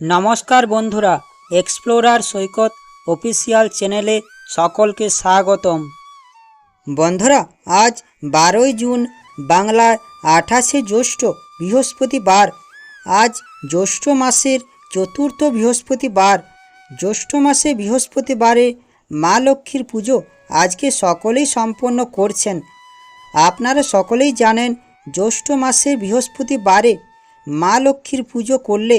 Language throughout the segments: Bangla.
নমস্কার বন্ধুরা এক্সপ্লোরার সৈকত অফিসিয়াল চ্যানেলে সকলকে স্বাগতম। বন্ধুরা, আজ বারোই জুন, বাংলার আঠাশে জ্যৈষ্ঠ বৃহস্পতিবার। আজ জ্যৈষ্ঠ মাসের চতুর্থ বৃহস্পতিবার। জ্যৈষ্ঠ মাসে বৃহস্পতিবারে মা লক্ষ্মীর পুজো আজকে সকলেই সম্পন্ন করছেন। আপনারা সকলেই জানেন, জ্যৈষ্ঠ মাসের বৃহস্পতিবারে মা লক্ষ্মীর পুজো করলে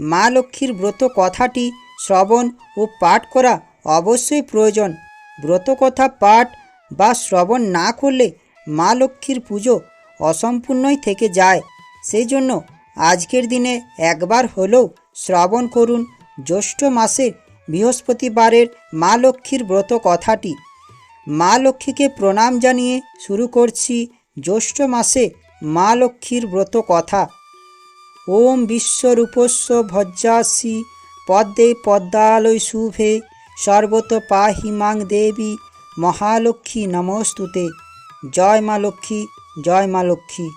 মা লক্ষ্মীর ব্রত কথাটি শ্রবণ ও পাঠ করা অবশ্যই প্রয়োজন। ব্রত কথা পাঠ বা শ্রবণ না করলে মা লক্ষ্মীর পুজো অসম্পূর্ণই থেকে যায়। সেই জন্য আজকের দিনে একবার হলেও শ্রবণ করুন জ্যৈষ্ঠ মাসের বৃহস্পতিবারের মা লক্ষ্মীর ব্রত কথাটি। মা লক্ষ্মীকে প্রণাম জানিয়ে শুরু করছি জ্যৈষ্ঠ মাসে মা লক্ষ্মীর ব্রত কথা। ওম বিশ্বরূপস্য ভজ্জাসি পদ্মে পদ্মালয় শুভে সর্বত পাহি মাং দেবী মহালক্ষ্মী নমস্তুতে। জয় মা লক্ষ্মী, জয় মা লক্ষ্মী।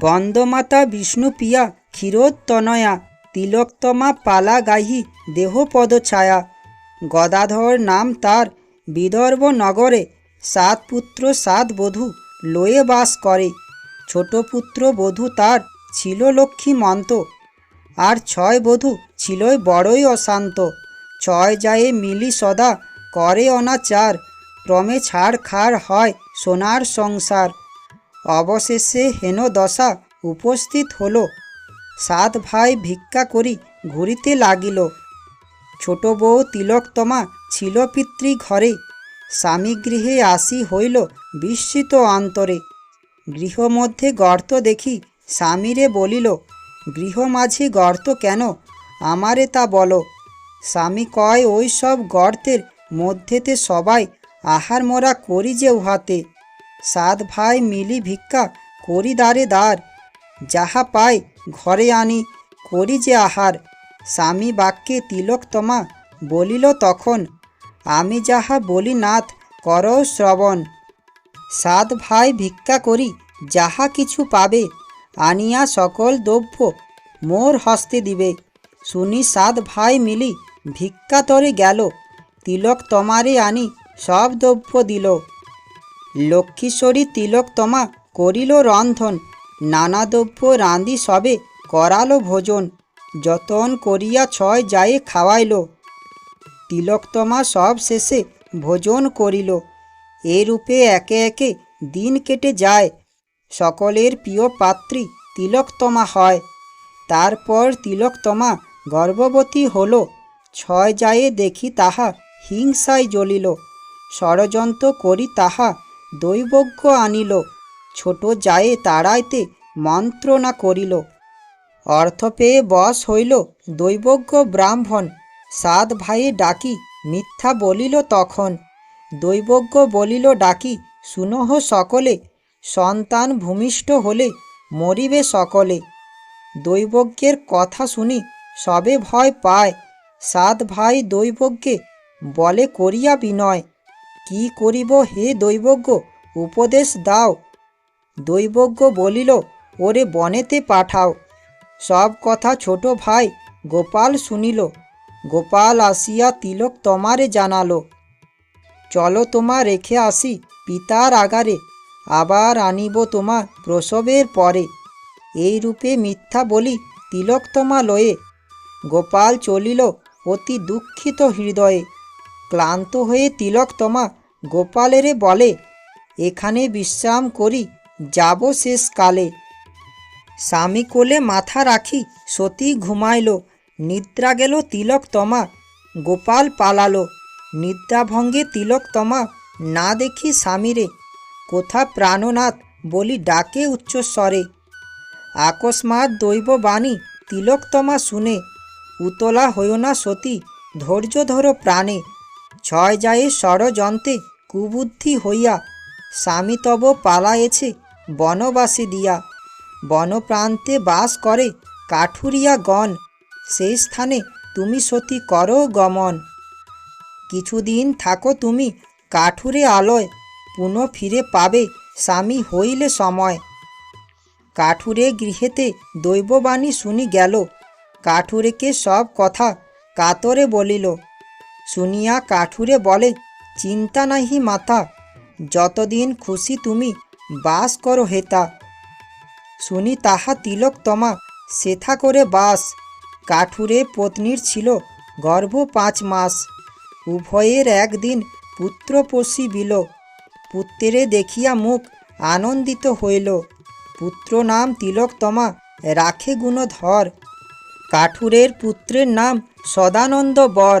বন্দমাতা বিষ্ণুপ্রিয়া ক্ষীরোত্তনয়া, তিলোত্তমা পালা গাহি দেহপদ ছায়া। গদাধর নাম তার বিদর্ভ নগরে, সাত পুত্র, সাত বধূ লয়ে বাস করে। ছোট পুত্র বধূ তার ছিল লক্ষ্মী মন্ত। আর ছয় বধূ ছিলই বড়ই অশান্ত। ছয় যায় মিলি সদা করে অনাচার। ক্রমে ছাড় খাড় হয় সোনার সংসার। অবশেষে হেন দশা উপস্থিত হলো। সাত ভাই ভিক্ষা করি ঘুরিতে লাগিল। ছোট বউ তিলকতমা ছিল পিতৃ ঘরে। স্বামী গৃহে আসি হইল বিস্মিত অন্তরে। গৃহমধ্যে গর্ত দেখি স্বামীরে বলিল, গৃহ মাঝি গর্ত কেন? আমারে তা বলো। স্বামী কয়, ওই সব গর্তের মধ্যেতে সবাই আহার মোরা করি যে উহাতে। সাত ভাই মিলি ভিক্ষা করি দ্বারে দ্বার। যাহা পাই ঘরে আনি, করি যে আহার। স্বামী বাক্যে তিলক তিলকতমা বলিল, তখন আমি যাহা বলি নাথ, কর শ্রবণ। সাত ভাই ভিক্ষা করি, যাহা কিছু পাবে আনিয়া সকল দ্রব্য মোর হস্তে দিবে। শুনি সাত ভাই মিলি ভিক্ষা তরে গেল, তিলক তমারে আনি সব দ্রব্য দিল। লক্ষ্মীশ্বরী তিলক তমা করিল রন্ধন, নানা দ্রব্য রাঁধি সবে করালো ভোজন, যতন করিয়া ছয় যায় খাওয়াইল। তিলকতমা সব শেষে ভোজন করিল, এরূপে একে একে দিন কেটে যায়। সকলের প্রিয় পাত্রী তিলকতমা হয়। তারপর তিলকতমা গর্ভবতী হল। ছয় যায় দেখি তাহা হিংসায় জ্বলিল। ষড়যন্ত্র করি তাহা দৈবজ্ঞ আনিল। ছোট যায় তাড়াইতে মন্ত্রণা করিল। অর্থ পেয়ে বশ হইল দৈবজ্ঞ ব্রাহ্মণ। সাত ভাইয়ে ডাকি, মিথ্যা বলিল তখন? দৈবজ্ঞ বলিল, ডাকি, শুনহ সকলে সন্তান ভূমিষ্ঠ হলে মরিবে সকলে। দৈবজ্ঞের কথা শুনি সবে ভয় পায়। সাত ভাই দৈবজ্ঞে বলে করিয়া বিনয়, কি করিব হে দৈবজ্ঞ? উপদেশ দাও। দৈবজ্ঞ বলিল, ওরে বনেতে পাঠাও। সব কথা ছোট ভাই গোপাল শুনিল। গোপাল আসিয়া তিলক তোমারে জানালো, চলো তোমা রেখে আসি পিতার আগারে। আবার আনিব তোমা প্রসবের পরে। এই রূপে মিথ্যা বলি তিলকতমা লয়ে গোপাল চলিল অতি দুঃখিত হৃদয়ে। ক্লান্ত হয়ে তিলকতমা গোপালেরে বলে, এখানে বিশ্রাম করি, যাব শেষকালে। স্বামী কোলে মাথা রাখি, সতী ঘুমাইল। নিদ্রা গেল তিলকতমা গোপাল পালালো। নিদ্রাভঙ্গে তিলকতমা না দেখি স্বামীরে। কোথা প্রাণনাথ বলি ডাকে উচ্চস্বরে আকস্মাৎ দৈব বাণী তিলকতমা শুনে, উতলা হইও না সতী, ধৈর্য ধরো প্রাণে। ছয় যায় ষড়যন্ত্রে কুবুদ্ধি হইয়া, স্বামী তব পালায়েছে বনবাসী দিয়া। বনপ্রান্তে বাস করে কাঠুরিয়া গণ, সেই স্থানে তুমি সতী করো গমন। কিছুদিন থাকো তুমি কাঠুরে আলয় পুনঃ ফিরে পাবে স্বামী হইলে সময়। কাঠুরে গৃহেতে দৈববাণী শুনি গেল। কাঠুরেকে সব কথা কাতরে বলিল। শুনিয়া কাঠুরে বলে, চিন্তা নাহি মাথা, যতদিন খুশি তুমি বাস করো হেতা শুনি তাহা তিলক তমা সেথা করে বাস। কাঠুরে পত্নীর ছিল গর্ভ পাঁচ মাস। উভয়ের একদিন পুত্র বিল। পুত্রে দেখিয়া মুখ আনন্দিত হইল। পুত্র নাম তিলকতমা রাখে গুণধর। কাঠুরের পুত্রের নাম সদানন্দ বর।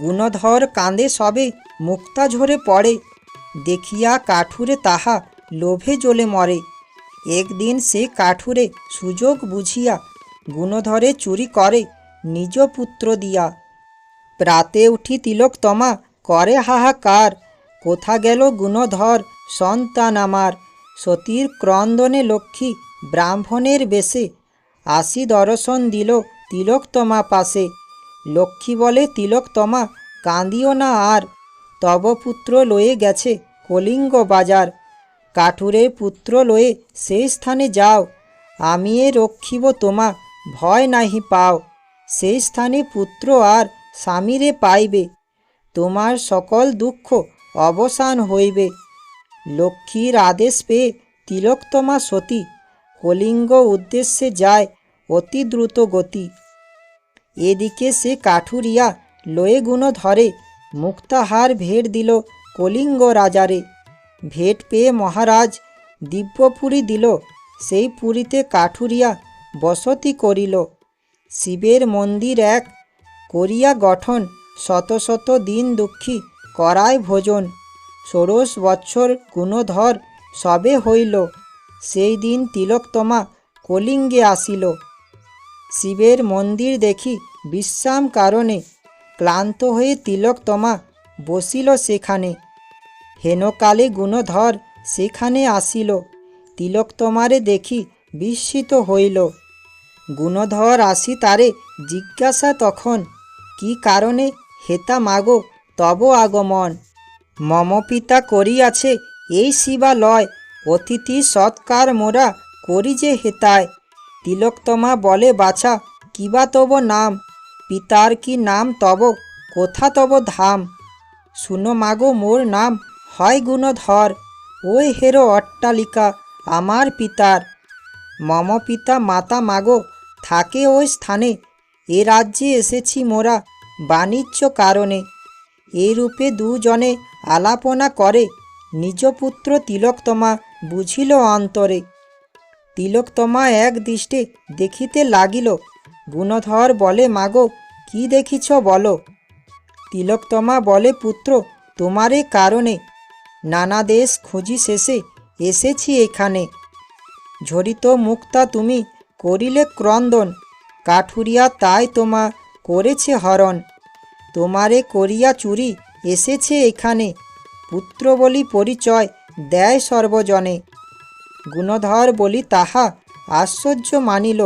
গুণধর কাঁদে সবে মুক্তা ঝরে পড়ে। দেখিয়া কাঠুরে তাহা লোভে জ্বলে মরে। একদিন সে কাঠুরে সুযোগ বুঝিয়া গুণধরে চুরি করে নিজ পুত্র দিয়া। প্রাতে উঠি তিলকতমা করে হাহাকার। কোথা গেল গুণধর, সন্তান আমার? সতীর ক্রন্দনে লক্ষ্মী ব্রাহ্মণের বেশে। আসি দর্শন দিল তিলকতমা পাশে। লক্ষ্মী বলে, তিলকতমা, কাঁদিও না আর। তব পুত্র লয়ে গেছে কলিঙ্গ বাজার। কাঠুরের পুত্র লয়ে সেই স্থানে যাও। আমি এ রক্ষিব তোমা, ভয় নাহি পাও। সেই স্থানে পুত্র আর স্বামীরে পাইবে। তোমার সকল দুঃখ অবসান হইবে। লক্ষ্মীর আদেশ পেয়ে তিলোত্তমা সতী কলিঙ্গ উদ্দেশ্যে যায় অতি দ্রুত গতি। এদিকে সে কাঠুরিয়া লয়ে গুণ ধরে মুক্তাহার ভেট দিল কলিঙ্গ রাজারে। ভেট পেয়ে মহারাজ দিব্যপুরী দিল, সেই পুরীতে কাঠুরিয়া বসতি করিল। শিবের মন্দির এক করিয়া গঠন শত শত দিন দুঃখী করায় ভোজন। ষোড়শ বৎসর গুণধর সবে হইল। সেই দিন তিলকতমা কলিঙ্গে আসিল। শিবের মন্দির দেখি বিশ্রাম কারণে ক্লান্ত হয়ে তিলকতমা বসিল সেখানে। হেনকালে গুণধর সেখানে আসিল। তিলকতমারে দেখি বিস্মিত হইল। গুণধর আসি তারে জিজ্ঞাসা তখন, কি কারণে হেতা মাগো তব আগমন। মম পিতা করিয়াছে, এই শিবালয় অতিথি সৎকার মোরা করি যে হেতায়। তিলকতমা বলে, বাছা, কিবা তব নাম? পিতার কি নাম তব? কোথা তব ধাম? শুনো মাগো, মোর নাম হয় গুণধর। ওই হেরো অট্টালিকা আমার পিতার। মম পিতা মাতা মাগো, থাকে ওই স্থানে। এ রাজ্যে এসেছি মোরা বাণিজ্য কারণে। এই রূপে দুজনে আলাপনা করে। নিজ পুত্র তিলকতমা বুঝিল অন্তরে। তিলকতমা এক দৃষ্টে দেখিতে লাগিল, গুণধর বলে, মাগো, কি দেখিছ বলো? তিলকতমা বলে, পুত্র তোমারে কারণে নানা দেশ খুঁজি শেষে এসেছি এখানে। ঝরিত মুক্তা তুমি করিলে ক্রন্দন, কাঠুরিয়া তাই তোমা করেছে হরণ। তোমারে করিয়া চুরি এসেছে এখানে। পুত্র বলি পরিচয় দেয় সর্বজনে। গুণধর বলি তাহা আশ্চর্য মানিল।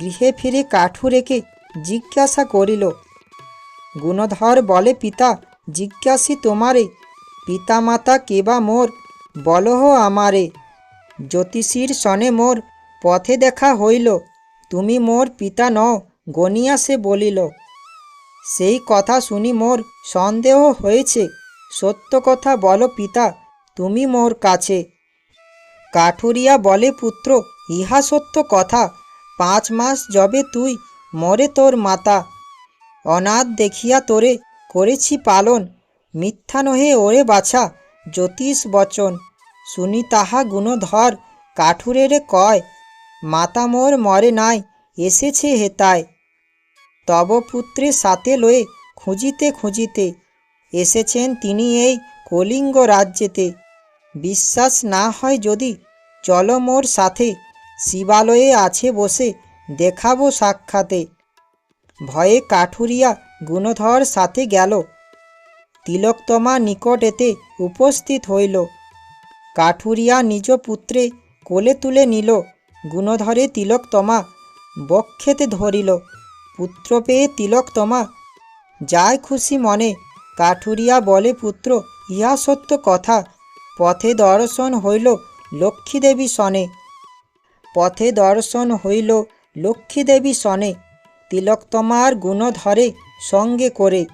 গৃহে ফিরে কাঠু রেখে জিজ্ঞাসা করিল, গুণধর বলে পিতা, জিজ্ঞাসি তোমারে, পিতামাতা কেবা মোর? বলহ আমারে। জ্যোতিষীর সনে মোর পথে দেখা হইল। তুমি মোর পিতা নও গনিয়া সে বলিল। সেই কথা শুনি মোর সন্দেহ হয়েছে। সত্য কথা বলো পিতা, তুমি মোর কাছে। কাঠুরিয়া বলে, পুত্র, ইহা সত্য কথা। পাঁচ মাস যবে তুই মরে তোর মাতা। অনাথ দেখিয়া তোরে করেছি পালন। মিথ্যা নহে ওরে বাছা, জ্যোতিষ বচন। শুনি তাহা গুণধর কাঠুরেরে কয়, মাতা মোর মরে নাই, এসেছে হেতায়। তব পুত্রের সাথে লয়ে খুঁজিতে খুঁজিতে এসেছেন তিনি এই কলিঙ্গ রাজ্যেতে। বিশ্বাস না হয় যদি চলো মোর সাথে, শিবালয়ে আছে বসে দেখাবো সাক্ষাতে। ভয়ে কাঠুরিয়া গুণধর সাথে গেল। তিলকতমা নিকট এতে উপস্থিত হইল। কাঠুরিয়া নিজ পুত্রে কোলে তুলে নিল। গুণধরে তিলকতমা বক্ষেতে ধরিল। পুত্র পেয়ে তিলক তিলকতমা যায় খুশি মনে, কাঠুরিয়া বলে, পুত্র, ইহা সত্য কথা। পথে দর্শন হইল লক্ষ্মীদেবী সনে। পথে দর্শন হইল লক্ষ্মীদেবী সনে। তিলকতমার গুণধরে সঙ্গে করে।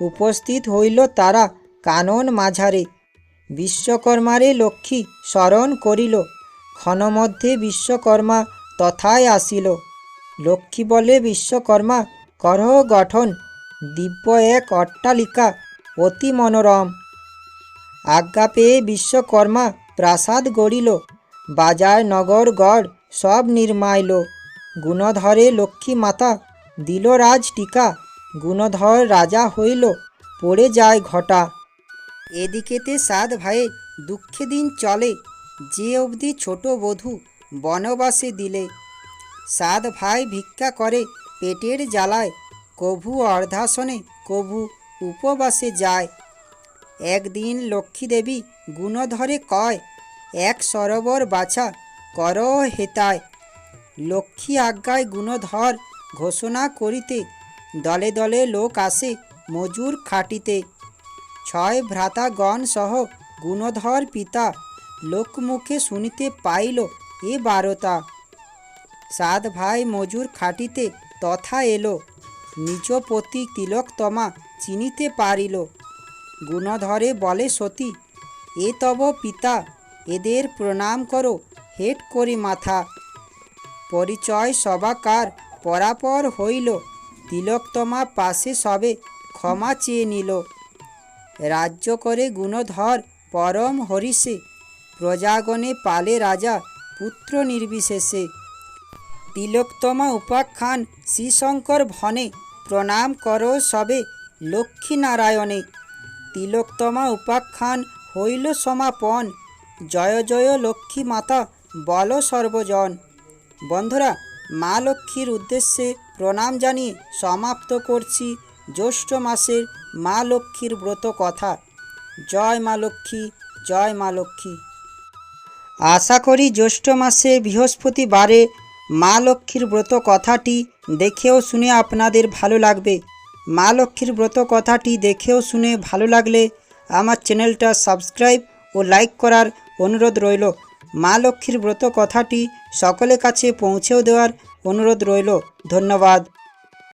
উপস্থিত হইল তারা কানন মাঝারে। বিশ্বকর্মারে লক্ষ্মী স্মরণ করিল। ক্ষণমধ্যে বিশ্বকর্মা তথায় আসিল। লক্ষ্মী বলে, বিশ্বকর্মা করহ গঠন। দিব্য এক অট্টালিকা, অতি মনোরম। আজ্ঞা পেয়ে বিশ্বকর্মা, প্রাসাদ গড়িল। বাজার, নগর, গড় সব নির্মাইল। গুণধরে লক্ষ্মী মাতা, দিল রাজ টিকা। গুণধর রাজা হইল, পড়ে যায় ঘটা। এদিকেতে সাত ভাইয়ের দুঃখে দিন চলে। যে অবধি ছোট বধূ বনবাসে দিলে। সাত ভাই ভিক্ষা করে পেটের জ্বালায়, কভু অর্ধাসনে কভু উপবাসে যায়। একদিন লক্ষ্মী দেবী গুণধরে কয়, এক সরোবর বাছা, কর হেতায়। লক্ষ্মী আজ্ঞায় গুণধর ঘোষণা করিতে দলে দলে লোক আসে মজুর খাটিতে। ছয় ভ্রাতাগণ সহ গুণধর পিতা লোকমুখে শুনিতে পাইল এ বারতা। সাত ভাই মজুর খাটিতে তথা এলো। নিজ পতি তিলকতমা চিনিতে পারিল। গুণধরে বলে, সতী, এ তব পিতা, এদের প্রণাম করো, হেট করি মাথা। পরিচয় সবাকার পরাপর হইল। তিলকতমা পাশে সবে ক্ষমা চেয়ে নিল। রাজ্য করে গুণধর পরম হরিষে, প্রজাগণে পালে রাজা পুত্র নির্বিশেষে। তিলোত্তমা উপাখ্যান শ্রীশঙ্কর ভনে, প্রণাম করো সবে লক্ষ্মীনারায়ণে। তিলোত্তমা উপাখ্যান হইল সমাপন, জয় জয় লক্ষ্মী মাতা বল সর্বজন। বন্ধুরা, মা লক্ষ্মীর উদ্দেশ্যে প্রণাম জানিয়ে সমাপ্ত করছি জ্যৈষ্ঠ মাসের মা লক্ষ্মীর ব্রত কথা। জয় মা লক্ষ্মী, জয় মা লক্ষ্মী। আশা করি জ্যৈষ্ঠ মাসে বৃহস্পতিবারে মা লক্ষ্মীর ব্রত কথাটি দেখেও শুনে আপনাদের ভালো লাগবে। মা লক্ষ্মীর ব্রত কথাটি দেখেও শুনে ভালো লাগলে আমার চ্যানেলটা সাবস্ক্রাইব ও লাইক করার অনুরোধ রইল। মা লক্ষ্মীর ব্রত কথাটি সকলের কাছে পৌঁছেও দেওয়ার অনুরোধ রইল। ধন্যবাদ।